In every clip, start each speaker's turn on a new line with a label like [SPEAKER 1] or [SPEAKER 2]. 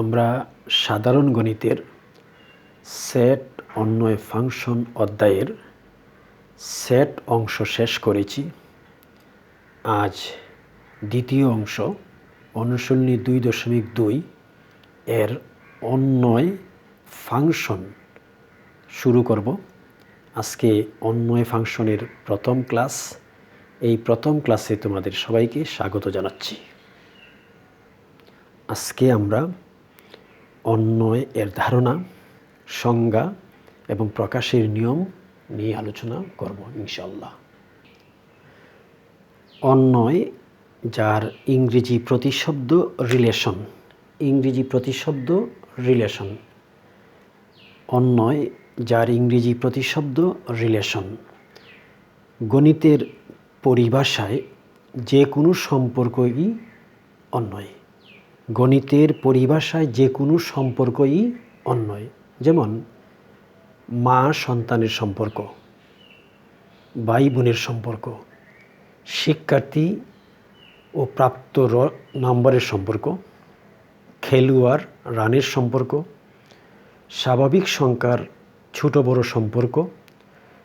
[SPEAKER 1] আমরা সাধারণ গণিতের সেট অন্বয় ফাংশন অধ্যায়ের সেট অংশ শেষ করেছি। আজ দ্বিতীয় অংশ অনুশীলনী দুই দশমিক দুই এর অন্বয় ফাংশন শুরু করব। আজকে অন্বয় ফাংশনের প্রথম ক্লাস এই প্রথম ক্লাসে তোমাদের সবাইকে স্বাগত জানাচ্ছি। আজকে আমরা অন্যয় এর ধারণা, সংজ্ঞা এবং প্রকাশের নিয়ম নিয়ে আলোচনা করব ইনশাল্লাহ অন্যয় যার ইংরেজি প্রতিশব্দ রিলেশন ইংরেজি প্রতিশব্দ রিলেশন অন্যয় যার ইংরেজি প্রতিশব্দ রিলেশন গণিতের পরিভাষায় যে কোনো সম্পর্কই অন্যয় গণিতের পরিভাষায় যে কোনো সম্পর্কই অন্যয়। যেমন, মা সন্তানের সম্পর্ক, ভাই বোনের সম্পর্ক, শিক্ষার্থী ও প্রাপ্ত নম্বরের সম্পর্ক, খেলোয়াড় রানের সম্পর্ক, স্বাভাবিক সংখ্যার ছোট বড় সম্পর্ক,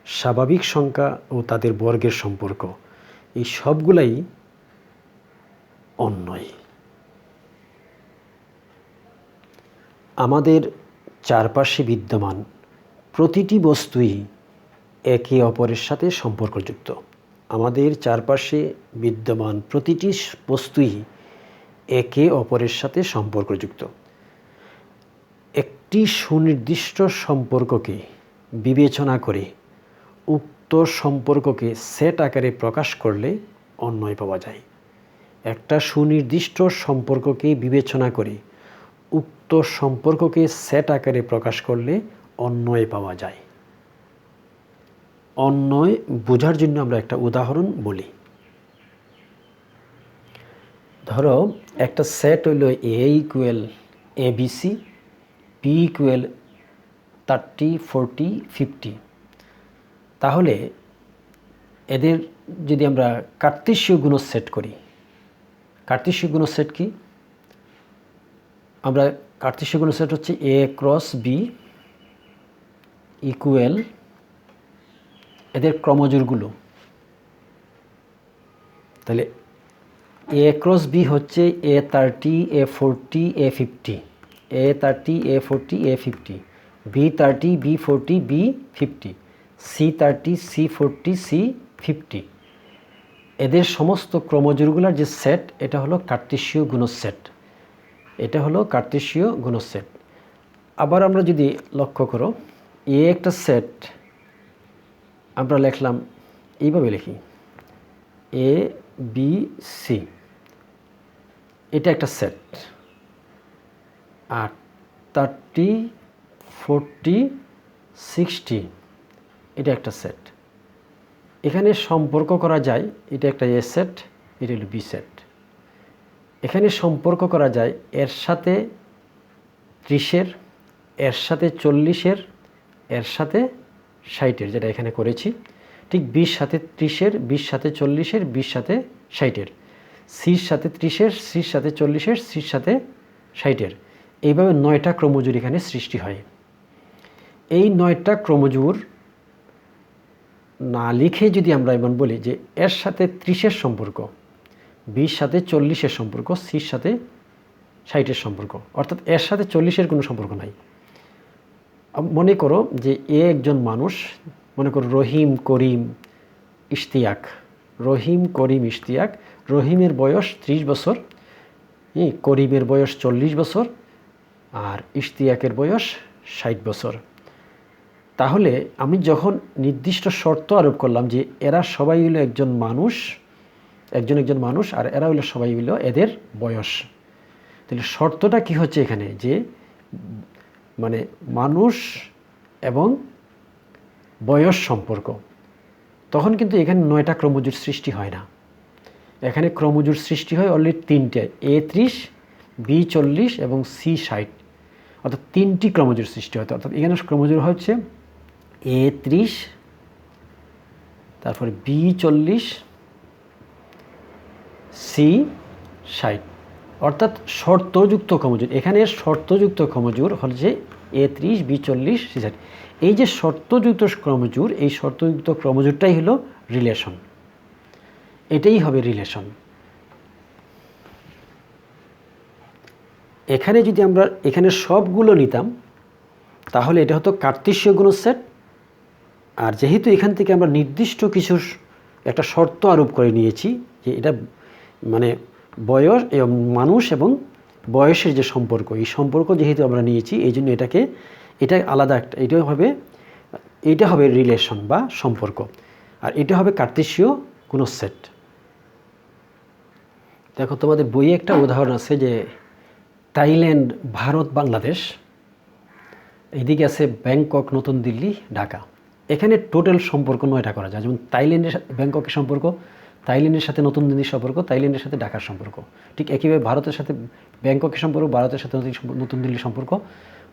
[SPEAKER 1] স্বাভাবিক সংখ্যা ও তাদের বর্গের সম্পর্ক, এই সবগুলাই অন্যয়। আমাদের চারপাশে বিদ্যমান প্রতিটি বস্তুই একে অপরের সাথে সম্পর্কযুক্ত। আমাদের চারপাশে বিদ্যমান প্রতিটি বস্তুই একে অপরের সাথে সম্পর্কযুক্ত। একটি সুনির্দিষ্ট সম্পর্ককে বিবেচনা করে উক্ত সম্পর্ককে সেট আকারে প্রকাশ করলে অন্যয় পাওয়া যায়। একটা সুনির্দিষ্ট সম্পর্ককে বিবেচনা করে সম্পর্ককে সেট আকারে প্রকাশ করলে অন্যয় পাওয়া যায়। অন্যয় বোঝার জন্য আমরা একটা উদাহরণ বলি। ধরো, একটা সেট হইল A equal A BC B equal thirty forty fifty তাহলে এদের যদি আমরা কার্তেশীয় গুণ সেট করি, কার্তেশীয় গুণ সেট কি? আমরা কার্তেশীয় গুণ সেট হচ্ছে এ ক্রস বি ইকুয়েল এদের ক্রমজোরগুলো তাহলে এ ক্রস বি হচ্ছে A thirty A forty A fifty A thirty A forty A fifty B thirty B forty B fifty C thirty C forty C fifty এদের সমস্ত ক্রমজোরগুলোর যে সেট এটা হলো কার্তেশীয় গুণ সেট এটা হলো কার্তেশীয় গুণ সেট আবার আমরা যদি লক্ষ্য করো, এ একটা সেট আমরা লিখলাম, এইভাবে লিখি, এ, বি, সি। এটা একটা সেট। আর থার্টি, ফোরটি, সিক্সটি, এটা একটা সেট। এখানে সম্পর্ক করা যায়, এটা একটা এ সেট, এটা হলো বি সেট। এখানে সম্পর্ক করা যায় এর সাথে ত্রিশের, এর সাথে চল্লিশের, এর সাথে ষাটের, যেটা এখানে করেছি। ঠিক বিশ সাথে ত্রিশের, বিশ সাথে চল্লিশের, বিশ সাথে ষাটের। সির সাথে ত্রিশের, সির সাথে চল্লিশের, সির সাথে ষাটের। এইভাবে নয়টা ক্রমজোর এখানে সৃষ্টি হয়। এই নয়টা ক্রমজোর না লিখে যদি আমরা এমন বলি যে এর সাথে ত্রিশের সম্পর্ক বিশ সাথে চল্লিশের সম্পর্ক সির সাথে ষাটের সম্পর্ক। অর্থাৎ এর সাথে চল্লিশের কোনো সম্পর্ক নাই। মনে করো যে এ একজন মানুষ, মনে করো রহিম করিম ইশতিয়াক, রহিম করিম ইশতিয়াক, রহিমের বয়স ত্রিশ বছর করিমের বয়স চল্লিশ বছর আর ইশতিয়াকের বয়স ষাট বছর। তাহলে আমি যখন নির্দিষ্ট শর্ত আরোপ করলাম যে এরা সবাই হলো একজন মানুষ একজন একজন মানুষ আর এরা হলো সবাই হলো এদের বয়স। তাহলে শর্তটা কি হচ্ছে এখানে? যে মানে মানুষ এবং বয়স সম্পর্ক। তখন কিন্তু এখানে নয়টা ক্রমজোর সৃষ্টি হয় না। এখানে ক্রমজোর সৃষ্টি হয় অলরেডি তিনটে, এ ত্রিশ, বি চল্লিশ এবং সি ষাট। অর্থাৎ তিনটি ক্রমজোর সৃষ্টি হয়। অর্থাৎ এখানে ক্রমজোর হচ্ছে এ ত্রিশ, তারপরে বি চল্লিশ সি ষাট অর্থাৎ শর্তযুক্ত ক্রমজোর এখানে শর্তযুক্ত ক্রমজোর হল যে এ ত্রিশ, বি চল্লিশ, সি ষাট। এই যে শর্তযুক্ত ক্রমজোর এই শর্তযুক্ত ক্রমজোরটাই হলো রিলেশন। এটাই হবে রিলেশন। এখানে যদি আমরা এখানে সবগুলো নিতাম, তাহলে এটা হতো কার্তিস্যীয় গুণ সেট। আর যেহেতু এখান থেকে আমরা নির্দিষ্ট কিছু একটা শর্ত আরোপ করে নিয়েছি যে এটা মানে বয়স মানুষ এবং বয়সের যে সম্পর্ক, এই সম্পর্ক যেহেতু আমরা নিয়েছি, এই জন্য এটাকে, এটা আলাদা একটা, এটা হবে এটা হবে রিলেশন বা সম্পর্ক। আর এটা হবে কার্তিসীয় কোনো সেট দেখো, তোমাদের বইয়ে একটা উদাহরণ আছে যে থাইল্যান্ড, ভারত, বাংলাদেশ এইদিকে আছে ব্যাংকক, নতুন দিল্লি, ঢাকা। এখানে টোটাল সম্পর্ক নয়টা করা যায়। যেমন থাইল্যান্ডের ব্যাংককের সম্পর্ক থাইল্যান্ডের সাথে নতুন দিল্লির সম্পর্ক থাইল্যান্ডের সাথে ঢাকার সম্পর্ক। ঠিক একইভাবে ভারতের সাথে, ব্যাংককের সম্পর্ক, ভারতের সাথে নতুন দিল্লির সম্পর্ক,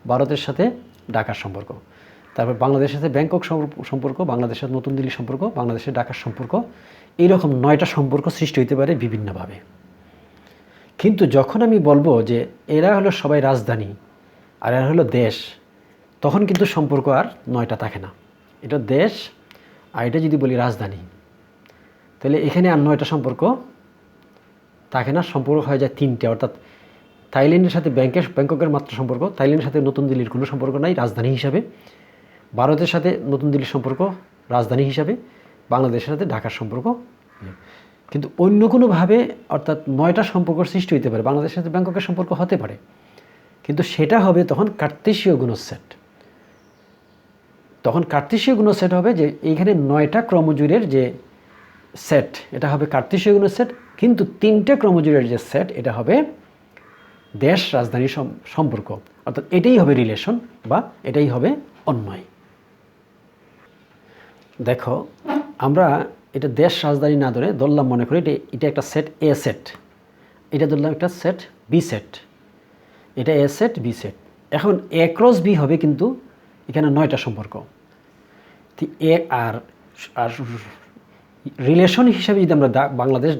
[SPEAKER 1] ভারতের সাথে ঢাকার সম্পর্ক। তারপর বাংলাদেশের সাথে ব্যাংকক সম্পর্ক- বাংলাদেশের সাথে নতুন দিল্লির সম্পর্ক, বাংলাদেশের ঢাকার সম্পর্ক, এইরকম নয়টা সম্পর্ক সৃষ্টি হতে পারে বিভিন্নভাবে। কিন্তু যখন আমি বলব যে এরা হলো সবাই রাজধানী আর এরা হলো দেশ, তখন কিন্তু সম্পর্ক আর নয়টা থাকে না। এটা দেশ আর এটা যদি বলি রাজধানী। তাহলে এখানে আর নয়টা সম্পর্ক থাকে না সম্পর্ক হয়ে যায় তিনটে। অর্থাৎ থাইল্যান্ডের সাথে ব্যাংকের ব্যাংককের মাত্র সম্পর্ক, থাইল্যান্ডের সাথে নতুন দিল্লির কোনো সম্পর্ক নাই, রাজধানী হিসাবে। ভারতের সাথে নতুন দিল্লির সম্পর্ক, রাজধানী হিসাবে। বাংলাদেশের সাথে ঢাকার সম্পর্ক কিন্তু অন্য কোনোভাবে, অর্থাৎ নয়টা সম্পর্ক সৃষ্টি হতে পারে, বাংলাদেশের সাথে ব্যাংককের সম্পর্ক হতে পারে। কিন্তু সেটা হবে তখন কার্তেশীয় গুণসেট তখন কার্তেশীয় গুণ সেট হবে যে এইখানে নয়টা ক্রমজুরের যে সেট এটা হবে কার্তেশীয় গুণ সেট কিন্তু তিনটে ক্রমজুরের যে সেট এটা হবে দেশ রাজধানী সম্পর্ক। অর্থাৎ এটাই হবে রিলেশন বা এটাই হবে অন্যয় দেখো, আমরা এটা দেশ রাজধানী না ধরে ধরলাম মনে করি, এটা এটা একটা সেট এ সেট এটা ধরলাম একটা সেট বি সেট এটা এ সেট বি সেট এখন এ ক্রস বি হবে কিন্তু এখানে নয়টা সম্পর্ক। এ আর আর রিলেশন হিসাবে যদি আমরা বাংলাদেশ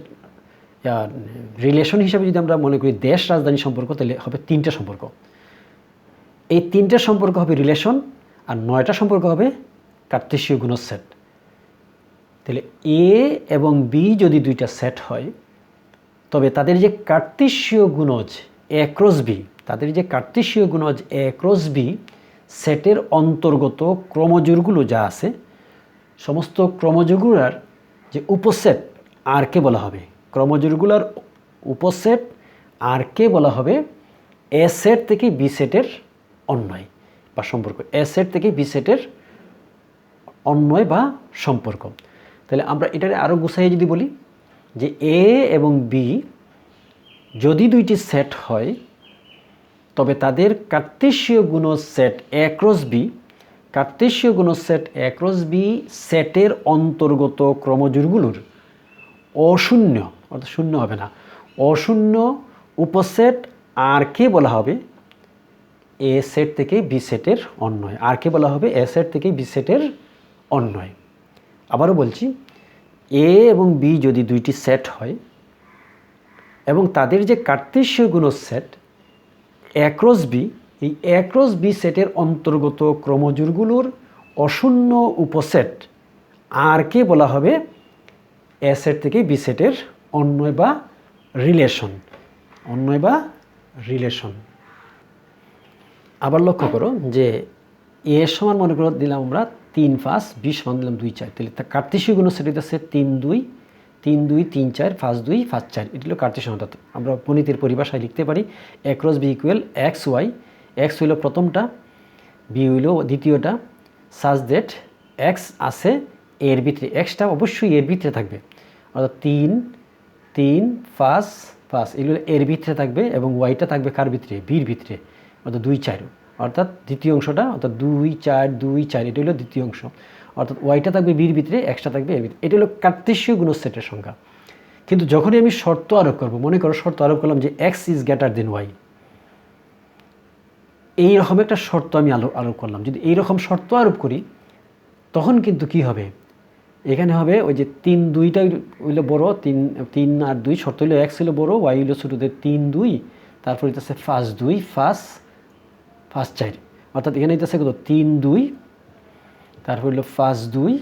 [SPEAKER 1] রিলেশন হিসাবে যদি আমরা মনে করি দেশ রাজধানী সম্পর্ক, তাহলে হবে তিনটা সম্পর্ক। এই তিনটা সম্পর্ক হবে রিলেশন আর নয়টা সম্পর্ক হবে কার্তেশীয় গুণর সেট তাহলে এ এবং বি যদি দুইটা সেট হয়, তবে তাদের যে কার্তেশীয় গুণজ এ ক্রস বি তাদের যে কার্তেশীয় গুণজ এ ক্রস বি সেটের অন্তর্গত ক্রমজোরগুলো যা আছে, সমস্ত ক্রমজোরগুলার যে উপসেট আর কে বলা হবে? ক্রমজোরগুলার উপসেট আর কে বলা হবে? এ সেট থেকে বি সেটের অন্যয় বা সম্পর্ক। এ সেট থেকে বি সেটের অন্যয় বা সম্পর্ক। তাহলে আমরা এটারে আরও গুছাইয়ে যদি বলি যে এ এবং বি যদি দুইটি সেট হয়, তবে তাদের কার্তেশীয় গুণ সেট এ ক্রস বি কার্তেশীয় গুণ সেট এ ক্রস বি সেটের অন্তর্গত ক্রমজোরগুলোর অশূন্য, অর্থাৎ শূন্য হবে না, অশূন্য উপসেট আর কে বলা হবে? এ সেট থেকে বি সেটের অন্যয় আর কে বলা হবে? এ সেট থেকে বি সেটের অন্যয় আবারও বলছি, এ এবং বি যদি দুইটি সেট হয় এবং তাদের যে কার্তেশীয় গুণ সেট অ্যাক্রস বি এই অ্যাক্রস বি সেটের অন্তর্গত ক্রমজোরগুলোর অশূন্য উপসেট, আর কে বলা হবে? এ সেট থেকে বি সেটের অন্যয় বা রিলেশন অন্যয় বা রিলেশন আবার লক্ষ্য করো যে এ সমান মনে করো দিলাম আমরা তিন পাঁচ বি সমান দিলাম দুই চার। তাহলে তা কার্তেশীয় গুণ সেটি আছে তিন দুই তিন দুই, তিন চার, পাঁচ দুই, পাঁচ চার। এটি হলো অর্থাৎ আমরা গণিতের পরিভাষায় লিখতে পারি A cross B equal X Y X হইল প্রথমটা, বি হইল দ্বিতীয়টা, সাজ দ্যাট এক্স আছে এর ভিতরে, এক্সটা অবশ্যই এর ভিতরে থাকবে। অর্থাৎ তিন তিন, পাঁচ পাঁচ, এগুলো এর ভিতরে থাকবে এবং ওয়াইটা থাকবে কার ভিতরে? বির ভিতরে, অর্থাৎ দুই চার। অর্থাৎ দ্বিতীয় অংশটা, অর্থাৎ দুই, চার দুই, চার, এটা হলো দ্বিতীয় অংশ। অর্থাৎ ওয়াইটা থাকবে বির ভিতরে এক্সট্রা থাকবে এর ভিতরে। এটা হলো কার্তেশীয় গুণসেটের সংখ্যা কিন্তু যখনই আমি শর্ত আরোপ করব, মনে করো শর্ত আরোপ করলাম যে X is greater than Y. এইরকম একটা শর্ত আমি আলো আরোপ করলাম। যদি এইরকম শর্ত আরোপ করি, তখন কিন্তু কি হবে? এখানে হবে ওই যে তিন দুইটা হইল বড়, তিন তিন আর দুই শর্ত হইল এক্স হইল বড় ওয়াই হইল ছোটোদের তিন দুই, তারপর হইতেছে ফার্স্ট দুই ফার্স্ট ফার্স্ট চার। অর্থাৎ এখানে হইতেছে কত? তিন দুই, তারপর হইল ফার্স্ট দুই,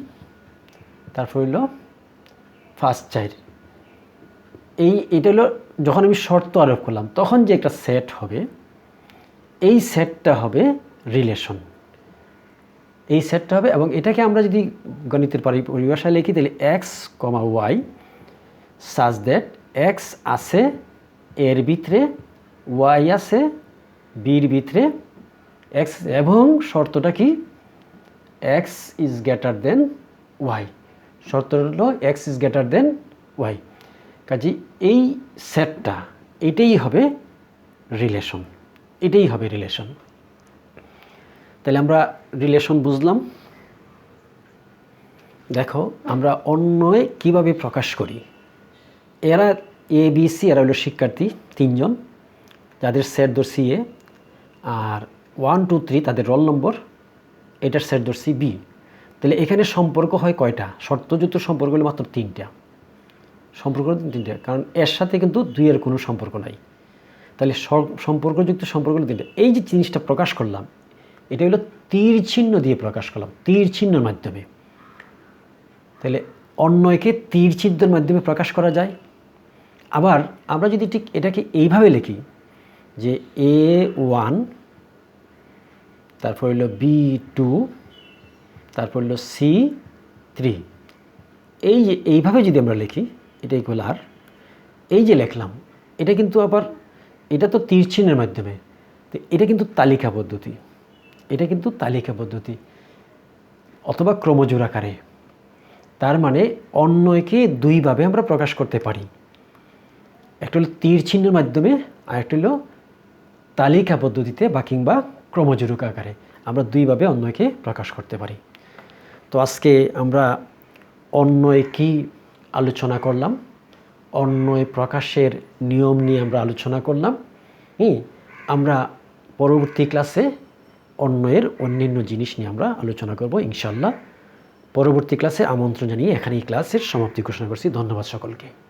[SPEAKER 1] তারপর হইল ফার্স্ট চার। এই, এটা হলো যখন আমি শর্ত আরোপ করলাম, তখন যে একটা সেট হবে এই সেটটা হবে রিলেশন এই সেটটা হবে এবং এটাকে আমরা যদি গণিতের পরি- পরিভাষায় লিখি, তাহলে X comma Y such that X আছে এর ভিতরে ওয়াই আছে বির ভিতরে। এক্স এবং শর্তটা কি? X is greater than Y শর্ত হলো X is greater than Y কাজে এই সেটটা এটাই হবে রিলেশন এটাই হবে রিলেশন তাহলে আমরা রিলেশন বুঝলাম। দেখো, আমরা অন্যয় কীভাবে প্রকাশ করি? এরা এ বি সি এরা হলো শিক্ষার্থী তিনজন। যাদের সেট ধরছি এ আর ওয়ান টু থ্রি তাদের রোল নম্বর এটার সেট ধরছি বি তাহলে এখানে সম্পর্ক হয় কয়টা? শর্তযুক্ত সম্পর্ক হলো মাত্র তিনটা। সম্পর্ক তিনটা, কারণ এর সাথে কিন্তু দুইয়ের কোনো সম্পর্ক নাই। তাহলে সম্পর্কযুক্ত সম্পর্কগুলো তিনটা এই যে জিনিসটা প্রকাশ করলাম, এটা হলো তীর চিহ্ন দিয়ে প্রকাশ করলাম, তীর চিহ্নের মাধ্যমে। তাহলে অন্যয়কে তীর চিহ্নের মাধ্যমে প্রকাশ করা যায়। আবার আমরা যদি ঠিক এটাকে এইভাবে লিখি যে এ ওয়ান, তারপর হলো বি টু, তারপর হলো সি থ্রি। এই যে এইভাবে যদি আমরা লিখি এটা ইকুয়াল আর এই যে লিখলাম, এটা কিন্তু আবার এটা তো তীর চিহ্নের মাধ্যমে। তো এটা কিন্তু তালিকা পদ্ধতি। এটা কিন্তু তালিকা পদ্ধতি। অথবা ক্রমজোর আকারে। তার মানে অন্যকে দুইভাবে আমরা প্রকাশ করতে পারি। একটা হলো তীর চিহ্নের মাধ্যমে, আর একটা হলো তালিকা পদ্ধতিতে বা কিংবা ক্রমজোরক আকারে আমরা দুইভাবে অন্যকে প্রকাশ করতে পারি। তো আজকে আমরা অন্যয় কি আলোচনা করলাম। অন্যয় প্রকাশের নিয়ম নিয়ে আমরা আলোচনা করলাম। হুম, আমরা পরবর্তী ক্লাসে অন্যয়ের অন্যান্য জিনিস নিয়ে আমরা আলোচনা করব ইনশাল্লাহ পরবর্তী ক্লাসে আমন্ত্রণ জানিয়ে এখানে এই ক্লাসের সমাপ্তি ঘোষণা করছি। ধন্যবাদ সকলকে।